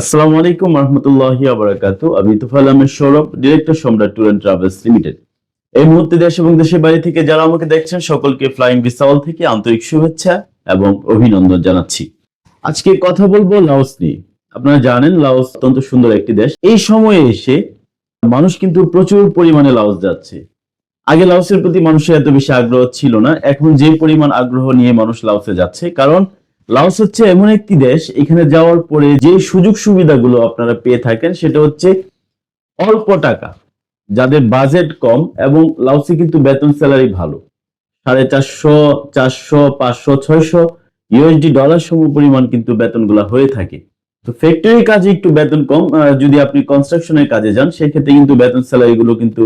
আসসালামু আলাইকুম রহমতুল্লাহি আবরাকাত আমি Tufal Ahmed Sourav, director Samrat tour and travels limited. এই মুহূর্তে দেশ এবং দেশের থেকে যারা আমাকে দেখছেন, সকলকে ফ্লাইং থেকে আন্তরিক শুভেচ্ছা এবং অভিনন্দন জানাচ্ছি। আজকে কথা বলব লাওস নিয়ে। আপনারা জানেন, লাওস অত্যন্ত সুন্দর একটি দেশ। এই সময়ে এসে মানুষ কিন্তু প্রচুর পরিমাণে লাওস যাচ্ছে। আগে লাওসের প্রতি মানুষের এত বেশি আগ্রহ ছিল না, এখন যে পরিমাণ আগ্রহ নিয়ে মানুষ লাওসে যাচ্ছে, কারণ লাওস হচ্ছে এমন একটি দেশ, এখানে যাওয়ার পরে যে সুযোগ সুবিধাগুলো আপনারা পেয়ে থাকেন সেটা হচ্ছে অল্প টাকা, যাদের বাজেট কম এবং লাউসে কিন্তু বেতন স্যালারি ভালো। সাড়ে চারশো চারশো, পাঁচশো, ছয়শো ইউএসডি ডলার সম পরিমাণ কিন্তু বেতনগুলো হয়ে থাকে। তো ফ্যাক্টরি কাজে একটু বেতন কম যদি আপনি কনস্ট্রাকশনের কাজে যান, সেক্ষেত্রে কিন্তু বেতন স্যালারি গুলো কিন্তু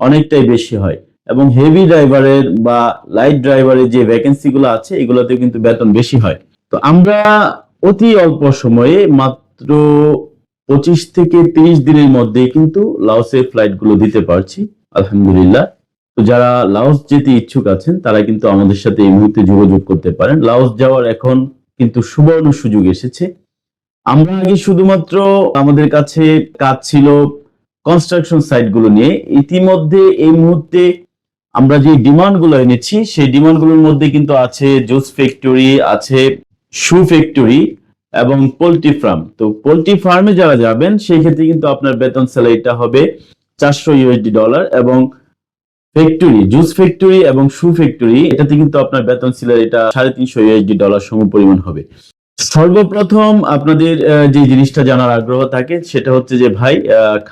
অনেকটাই বেশি হয়। এবং হেভি ড্রাইভারের বা লাইট ড্রাইভারের যে ভ্যাকেন্সি গুলো আছে এগুলোতে কিন্তু বেতন বেশি হয়। তো আমরা অতি অল্প সময়ে মাত্র পঁচিশ থেকে তিরিশ দিনের মধ্যে কিন্তু লাওসের ফ্লাইটগুলো দিতে পারছি, আলহামদুলিল্লাহ। তো যারা লাওস যেতে ইচ্ছুক আছেন, তারা কিন্তু আমাদের সাথে এই মুহূর্তে যোগাযোগ করতে পারেন। লাওস যাওয়ার এখন কিন্তু সুবর্ণ সুযোগ এসেছে। আমরা আগে শুধুমাত্র আমাদের কাছে কাজ ছিল কনস্ট্রাকশন সাইটগুলো নিয়ে। ইতিমধ্যে এই মুহূর্তে আমরা যে ডিমান্ডগুলো এনেছি, সেই ডিমান্ডগুলোর মধ্যে কিন্তু আছে জুস ফ্যাক্টরি আছে শু ফ্যাক্টরি এবং পোলট্রি ফার্ম তো পোলট্রি ফার্মে যারা যাবেন, সেই ক্ষেত্রে কিন্তু আপনার বেতন স্যালারিটা হবে চারশো ইউএসডি ডলার এবং ফ্যাক্টরি জুস ফ্যাক্টরি এবং শু ফ্যাক্টরি এটাতে কিন্তু আপনার বেতন স্যালারিটা সাড়ে তিনশো ইউএসডি ডলার সম পরিমাণ হবে। সর্বপ্রথম আপনাদের যে জিনিসটা জানার আগ্রহ থাকে, সেটা হচ্ছে যে, ভাই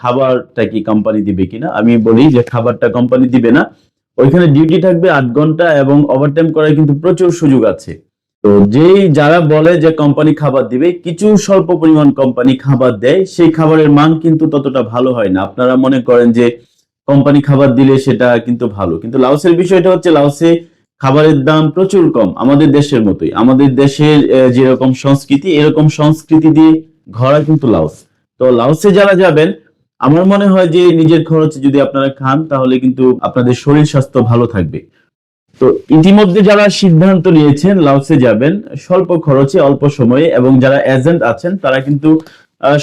খাবারটা কি কোম্পানি দিবে কিনা? আমি বলি যে, খাবারটা কোম্পানি দিবে না। ওইখানে ডিউটি থাকবে আট ঘণ্টা এবং ওভারটাইম করার কিন্তু প্রচুর সুযোগ আছে। তো যেই যারা বলে যে কোম্পানি খাবার দিবে, কিছু স্বল্প পরিমাণ কোম্পানি খাবার দেয়, সেই খাবারের মান কিন্তু ততটা ভালো হয় না। আপনারা মনে করেন যে কোম্পানি খাবার দিলে সেটা কিন্তু ভালো। কিন্তু লাওসের বিষয়টা হচ্ছে লাউসে খাবারের দাম প্রচুর কম আমাদের দেশের মতোই। আমাদের দেশের যেরকম সংস্কৃতি, এরকম সংস্কৃতি দিয়ে ঘরা কিন্তু লাউস তো লাউসে যারা যাবেন, আমার মনে হয় যে নিজের খরচে যদি আপনারা খান, তাহলে কিন্তু আপনাদের শরীর স্বাস্থ্য ভালো থাকবে। তো ইতিমধ্যে যারা সিদ্ধান্ত নিয়েছেন লাওসে যাবেন, স্বল্প খরচে, অল্প সময়ে এবং যারা এজেন্ট আছেন, তারা কিন্তু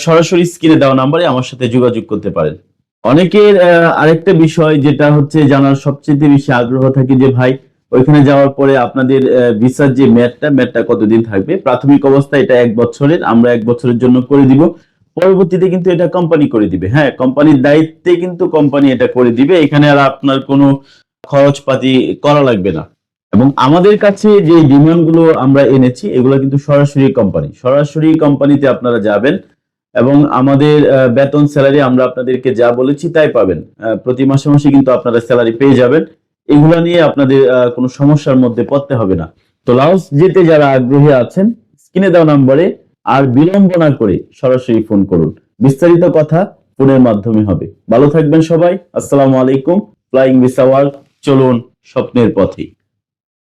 সরাসরি স্ক্রিনে দেওয়া নাম্বারে আমার সাথে যোগাযোগ করতে পারেন। অনেকের আরেকটা বিষয় যেটা হচ্ছে জানার সবচেয়ে বেশি আগ্রহ থাকে যে, ভাই, ওইখানে যাওয়ার পরে আপনাদের ভিসার যে ম্যাটটা ম্যাটটা কতদিন থাকবে? প্রাথমিক অবস্থায় এটা এক বছরের, আমরা এক বছরের জন্য করে দিব। পরবর্তীতে কিন্তু এটা কোম্পানি করে দিবে। হ্যাঁ কোম্পানির দায়িত্বে কিন্তু কোম্পানি এটা করে দিবে। এখানে আর আপনার কোনো খরচপাতি করা লাগবে না। এবং আমাদের কাছে যে ডিমান্ডগুলো আমরা এনেছি, এগুলো কিন্তু সরাসরি কোম্পানি সরাসরি কোম্পানিতে আপনারা যাবেন এবং আমাদের বেতন স্যালারি আমরা আপনাদেরকে যা বলেছি তাই পাবেন। প্রতি মাসে মাসে কিন্তু আপনারা স্যালারি পেয়ে যাবেন। এগুলো নিয়ে আপনাদের কোনো সমস্যার মধ্যে পড়তে হবে না। তো লাওস যেতে যারা আগ্রহী আছেন স্ক্রিনে দেওয়া নম্বরে আর বিলম্ব না করে সরাসরি ফোন করুন। বিস্তারিত কথা ফোনের মাধ্যমে হবে। ভালো থাকবেন সবাই। আসসালামু আলাইকুম। ফ্লাইং ভিসা ওয়ার্ল্ড চলুন স্বপ্নের পথে।